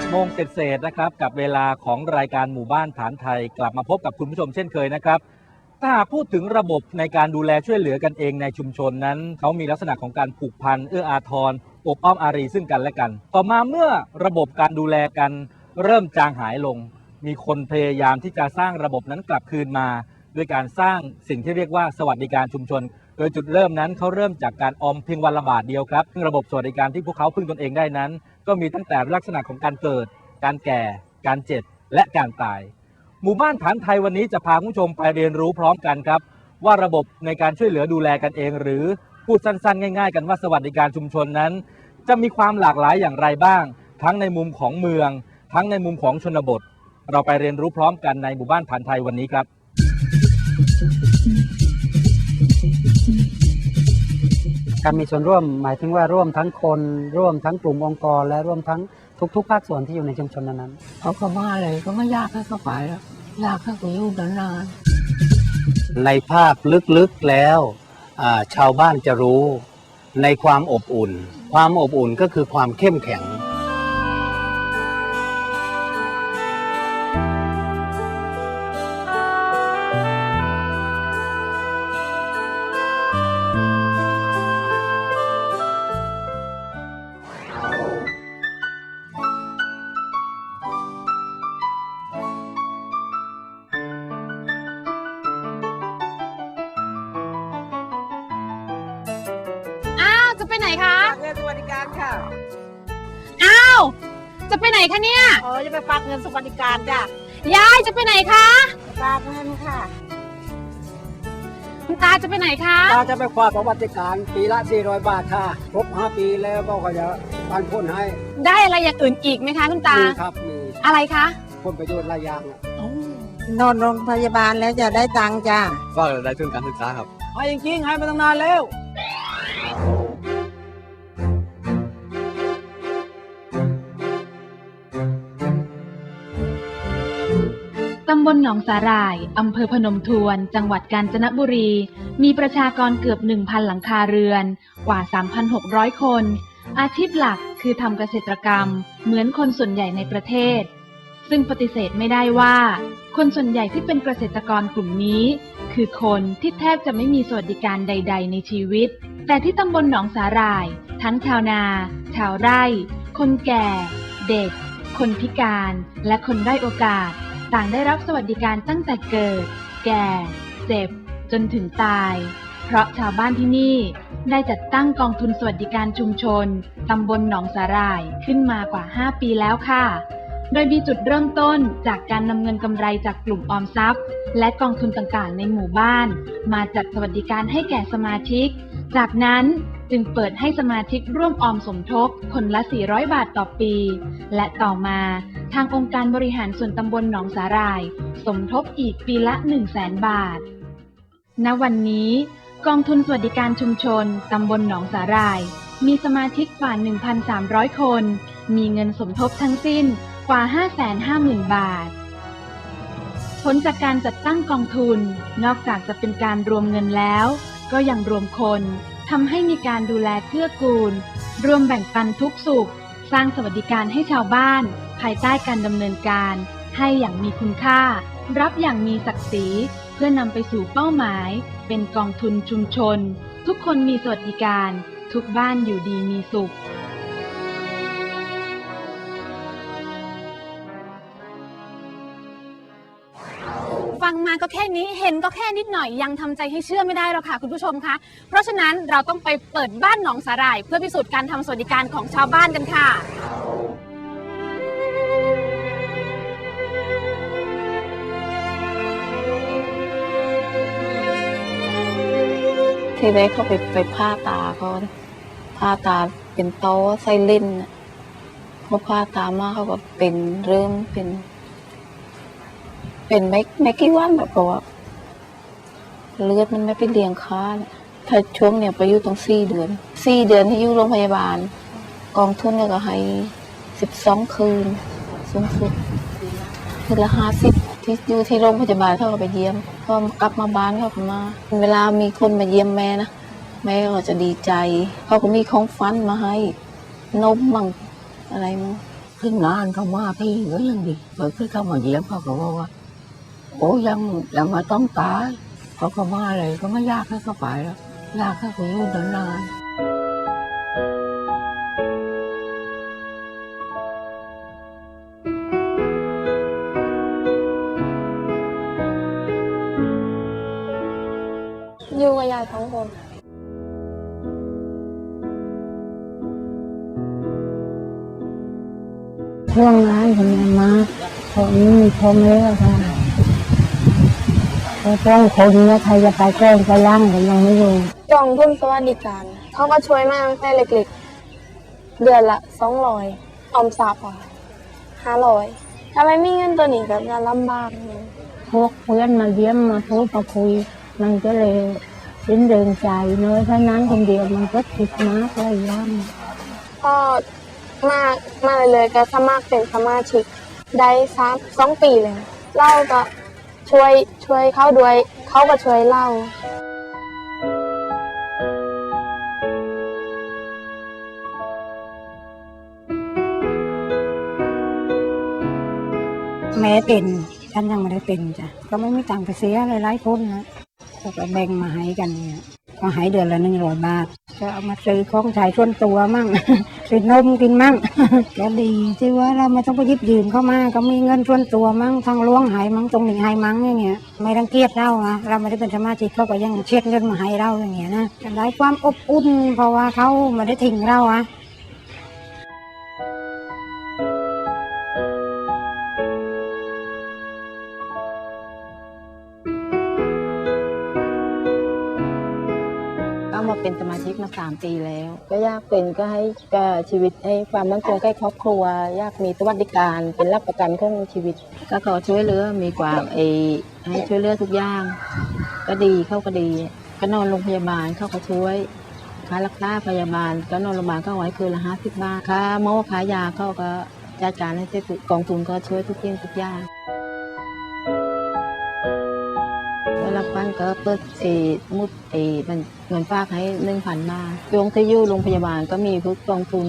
7โมงเศษนะครับ กับเวลาของรายการหมู่บ้านฐานไทย กลับมาพบกับคุณผู้ชมเช่นเคยนะครับ ถ้าหากพูดถึงระบบในการดูแลช่วยเหลือกันเองในชุมชนนั้น เขามีลักษณะของการผูกพันเอื้ออาทรอบอ้อมอารีซึ่งกันและกัน ต่อมาเมื่อระบบการดูแลกันเริ่มจางหายลง มีคนพยายามที่จะสร้างระบบนั้นกลับคืนมา ด้วยการสร้างสิ่งที่เรียกว่าสวัสดิการชุมชน โดยจุดเริ่มนั้นเขาเริ่มจากการออมเพียงวันละบาทเดียวครับซึ่งระบบสวัสดิการที่พวกเขาพึ่งตนเองได้นั้น ก็มีตั้งแต่ลักษณะของการเกิด การแก่ การเจ็บ และการตาย หมู่บ้านฐานไทยวันนี้จะพาคุณผู้ชมไปเรียนรู้พร้อมกันครับ ว่าระบบในการช่วยเหลือดูแลกันเอง หรือพูดสั้นๆ ง่าย ๆ กันว่าสวัสดิการชุมชนนั้น จะมีความหลากหลายอย่างไรบ้าง ทั้งในมุมของเมือง ทั้งในมุมของชนบท เราไปเรียนรู้พร้อมกันในหมู่บ้านฐานไทยวันนี้ครับ การมีส่วนร่วมหมายถึงว่าร่วมทั้งคนร่วมทั้งกลุ่มองค์กร และร่วมทั้งทุกๆภาคส่วนที่อยู่ในชุมชนนั้นเขาก็มาเลยก็ไม่อยากให้เขาไปแล้วอยากให้เขาอยู่นานๆในภาพลึกๆแล้วอ่าชาวบ้านจะรู้ในความอบอุ่น ความอบอุ่นก็คือความเข้มแข็ง ไปไหนคะเงินสวัสดิการค่ะอ้าวจะไปไหนคะเนี่ยอ๋อจะไปฝากเงินสวัสดิการจ้ะยายจะไปไหนคะฝากเงินค่ะคุณตาจะไปไหนคะเราจะไปคว้าสวัสดิการปีละ 400 บาทค่ะ ครบ 5 ปีแล้วก็เขาจะปันผลให้ ได้อะไรอย่างอื่นอีกไหมคะคุณตามีครับมีอะไรคะผลประโยชน์หลายอย่างอะนอนโรงพยาบาลแล้วจะได้ตังค์จ้ะฝากรายได้ทุนการศึกษาครับให้จริงๆให้มาตั้งนานแล้ว ตำบลหนองสาหร่าย อำเภอพนมทวน จังหวัดกาญจนบุรี มีประชากรเกือบ 1,000 หลังคาเรือน กว่า 3,600 คน อาชีพหลักคือทำเกษตรกรรม เหมือนคนส่วนใหญ่ในประเทศ ซึ่งปฏิเสธไม่ได้ว่า คนส่วนใหญ่ที่เป็นเกษตรกรกลุ่มนี้ คือคนที่แทบจะไม่มีสวัสดิการใด ๆ ในชีวิต แต่ที่ตำบลหนองสาหร่าย ทั้งชาวนา ชาวไร่ คนแก่ เด็ก คนพิการ และคนได้โอกาส ต่างได้รับสวัสดิการตั้งแต่เกิด แก่ เจ็บ จนถึงตาย เพราะชาวบ้านที่นี่ได้จัดตั้งกองทุนสวัสดิการชุมชน ตำบลหนองสาหร่ายขึ้นมากว่า 5 ปีแล้วค่ะ โดยมีจุดเริ่มต้นจากการนำเงินกำไรจากกลุ่มออมทรัพย์ และกองทุนต่างๆ ในหมู่บ้าน มาจัดสวัสดิการให้แก่สมาชิก จากนั้นจึงเปิดให้สมาชิกร่วมออมสมทบคนละ 400 บาทต่อปี และต่อมา ทางองค์การบริหารส่วนตำบลหนองสาหร่าย สมทบอีกปีละ 1 0 0 0 0แสนบาท ณ วันนี้ กองทุนสวัสดิการชุมชน ตำบลหนองสาหร่าย มีสมาชิกกว่า 1,300 คน มีเงินสมทบทั้งสิ้นกว่า 550,000 บาท ผลจากการจัดตั้งกองทุน นอกจากจะเป็นการรวมเงินแล้ว ก็ยังรวมคนทำให้มีการดูแลเกื้อกูลรวมแบ่งปันทุกสุข สร้างสวัสดิการให้ชาวบ้าน ภายใต้การดำเนินการ ให้อย่างมีคุณค่า รับอย่างมีศักดิ์ศรี เพื่อนำไปสู่เป้าหมาย เป็นกองทุนชุมชน ทุกคนมีสวัสดิการ ทุกบ้านอยู่ดีมีสุขฟังมาก็แค่นี้เห็นก็แค่นิดหน่อยยังทำใจให้เชื่อไม่ได้หรอกค่ะคุณผู้ชมคะเพราะฉะนั้นเราต้องไปเปิดบ้านหนองสาหร่าย เพื่อพิสูจน์การทำสวัสดิการของชาวบ้านกันค่ะ ทีแรกเขาไปไปผ่าตาเขาผ่าตาเป็นโตอไส้เล่นน่ะเขาผ่าตามากเขาก็เป็นเริ่มเป็น เป็นไม่ไม่กี่วันแบบว่าเลือดมันไม่ไปเลี้ยงค้าเนี่ยถ้าช่วงเนี่ยไปอยู่ตรงสี่เดือนสี่เดือนที่อยู่โรงพยาบาล กองทุนเนี่ยก็ให้สิบสองคืนสูงสุด คืนละห้าสิบที่อยู่ที่โรงพยาบาลเขาก็ไปเยี่ยมพอกลับมาบ้านเขาก็มา เวลามีคนมาเยี่ยมแม่นะแม่ก็จะดีใจเขาก็มีของฟันมาให้ นมมั่งอะไรมั่งที่งนานเขามาพี่ก็ยังดีเมื่อคือเข้ามาเยี่ยมเขาก็บอกว่า โอ้ยังยังมาต้องตายเขาก็มาอะไรก็ไม่ยากให้เขาไปแล้วยากให้เขาอยู่นานๆ อยู่กับยายสองคนช่วงร้านทำงานมาผมมีพรมแล้วค่ะพอต้องคนเนี่ยใครจะไปแกล้งไปย่างก็ยังไม่รู้กล่องทุนสวัสดิการ เขาก็ช่วยมาตั้งแต่เล็กๆ เดือนละสองร้อยออมทรัพย์ห้าร้อยถ้าไม่มีเงินตัวนี้ก็จะลำบากหน่อยพวกเพื่อนมาเยี่ยมมาพูดมาคุย มันก็เลย สิ้นเดินใจเน้อยเท่านั้นคนเดียวมันก็คิดมากเลยย่างก็มามาเลยๆก็สมัครเป็นสมาชิกได้สามสองปีเลยเล่าก็ช่วยช่วยเขาด้วยเขาก็ช่วยเล่าแม้เป็นฉันยังไม่ได้เป็นจ้ะก็ไม่มีตังค์ไปเสียหลายๆคนนะ เขาก็แบ่งมาให้กันเนี่ยก็ให้เดือนละหนึ่งร้อยบาทก็เอามาซื้อของใช้ส่วนตัวมั่งซื้อนมกินมั่งก็ดีที่ว่าเราไม่ต้องไปยิบยืมเข้ามาก็มีเงินส่วนตัวมั่งทางล้วงหายมั่งตรงหนึ่งใหายมั่งอย่างเงี้ยไม่รังเกียจเราอะเราไม่ได้เป็นสมาชิกเขาก็ยังเช็ดเงินมาให้เราอย่างเงี้ยนะได้ความอบอุ่นเพราะว่าเขาไม่ได้ทิ้งเราอะ มาเป็นสมาชิกมาสามปีแล้ว ก็ยากเป็นก็ให้ก็ชีวิตให้ความมั่นคงใกล้ครอบครัว ยากมีสวัสดิการเป็นรับประกันของชีวิต ก็ขอช่วยเหลือมีความเอให้ช่วยเหลือทุกอย่าง ก็ดีเข้าก็ดี ก็นอนโรงพยาบาลเข้าก็ช่วยค่ารักษาพยาบาลก็นอนโรงพยาบาลก็ไว้คืนละห้าสิบบาทค่าหมอค่ายาเขาก็จัดการให้เสร็จกองทุนก็ช่วยทุกสิ่องทุกอย่าง ก็เปิดเออมุดเออมันเงินฝากให้หนึ่งพันบาทช่วงที่อยู่โรงพยาบาลก็มีพวกกองทุน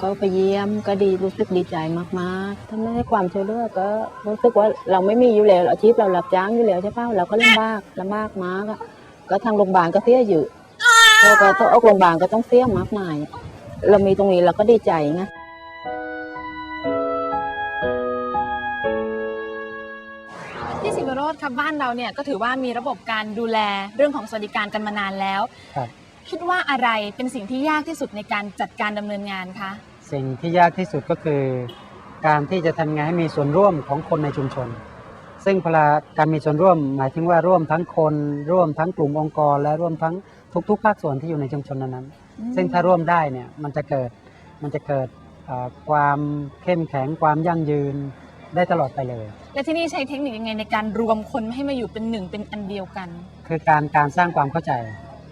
ก็ไปเยี่ยมก็ดีรู้สึกดีใจมากๆถ้าไม่ให้ความช่วยเหลือก็รู้สึกว่าเราไม่มีอยู่แล้วอาชีพเรารับจ้างอยู่แล้วใช่ป่ะเราก็ลำบากลำบากมากอะก็ทางโรงพยาบาลก็เสียอยู่พอก็ต้องออกโรงพยาบาลก็ต้องเสียมากมายเรามีตรงนี้เราก็ดีใจไง บโรธครับบ้านเราเนี่ยก็ถือว่ามีระบบการดูแลเรื่องของสวัสดิการกันมานานแล้ว ครับ คิดว่าอะไรเป็นสิ่งที่ยากที่สุดในการจัดการดำเนินงานคะสิ่งที่ยากที่สุดก็คือ การที่จะทำไงให้มีส่วนร่วมของคนในชุมชน ซึ่งพลาการมีส่วนร่วมหมายถึงว่าร่วมทั้งคน ร่วมทั้งกลุ่มองค์กร และร่วมทั้งทุกๆ ภาคส่วนที่อยู่ในชุมชนนั้นๆซึ่งถ้าร่วมได้เนี่ยมันจะเกิดมันจะเกิดเอ่อความเข้มแข็งความยั่งยืน ได้ตลอดไปเลย และที่นี่ใช้เทคนิคยังไงในการรวมคนให้มาอยู่เป็นหนึ่งเป็นอันเดียวกัน คือการการสร้างความเข้าใจ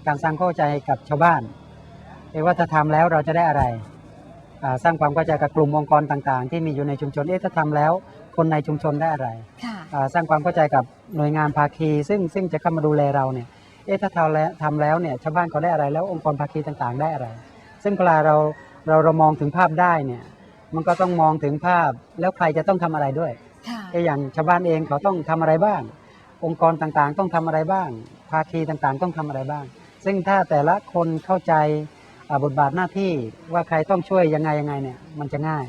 การสร้างเข้าใจกับชาวบ้านเอะว่าถ้าทำแล้วเราจะได้อะไรอ่าสร้างความเข้าใจกับกลุ่มองค์กรต่างๆ ที่มีอยู่ในชุมชนเอ๊ะถ้าทำแล้วคนในชุมชนได้อะไรค่ะ อ่าสร้างความเข้าใจกับหน่วยงานภาคีซึ่งซึ่งจะเข้ามาดูแลเราเนี่ยเอ๊ะถ้าทำแล้วทำแล้วเนี่ยชาวบ้านเขาได้อะไรแล้วองค์กรภาคีต่างๆ ได้อะไร ซึ่งเวลาเราเราเรามองถึงภาพได้เนี่ย มันก็ต้องมองถึงภาพแล้วใครจะต้องทำอะไรด้วยค่ะเอ๊ะอย่างชาวบ้านเองเขาต้องทำอะไรบ้าง องค์กรต่างๆ ต้องทำอะไรบ้าง ภาคีต่างๆ ต้องทำอะไรบ้าง ซึ่งถ้าแต่ละคนเข้าใจอ่าบทบาทหน้าที่ว่าใครต้องช่วยยังไงยังไงเนี่ยมันจะง่าย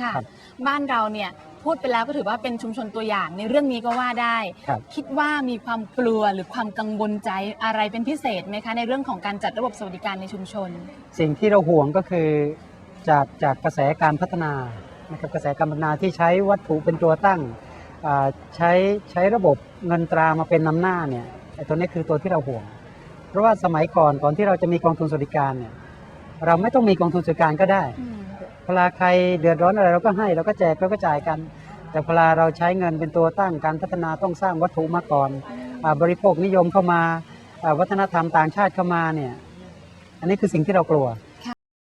ค่ะครับบ้านเราเนี่ยพูดไปแล้วก็ถือว่าเป็นชุมชนตัวอย่างในเรื่องนี้ก็ว่าได้ครับคิดว่ามีความกลัวหรือความกังวลใจอะไรเป็นพิเศษไหมคะในเรื่องของการจัดระบบสวัสดิการในชุมชน สิ่งที่เราห่วงก็คือ จากจากกระแสการพัฒนานะครับกระแสการพัฒนาที่ใช้วัตถุเป็นตัวตั้งอ่าใช้ใช้ระบบเงินตรามาเป็นนำหน้าเนี่ยไอ้ตัวนี้คือตัวที่เราห่วง เพราะว่าสมัยก่อนก่อนที่เราจะมีกองทุนสวัสดิการเนี่ยเราไม่ต้องมีกองทุนสวัสดิการก็ได้เวลาใครเดือดร้อนอะไรเราก็ให้เราก็แจกเราก็จ่ายกัน แต่เวลาเราใช้เงินเป็นตัวตั้งการพัฒนาต้องสร้างวัตถุมาก่อนอาบริโภคนิยมเข้ามาอ่าวัฒนธรรมต่างชาติเข้ามาเนี่ยอันนี้คือสิ่งที่เรากลัวค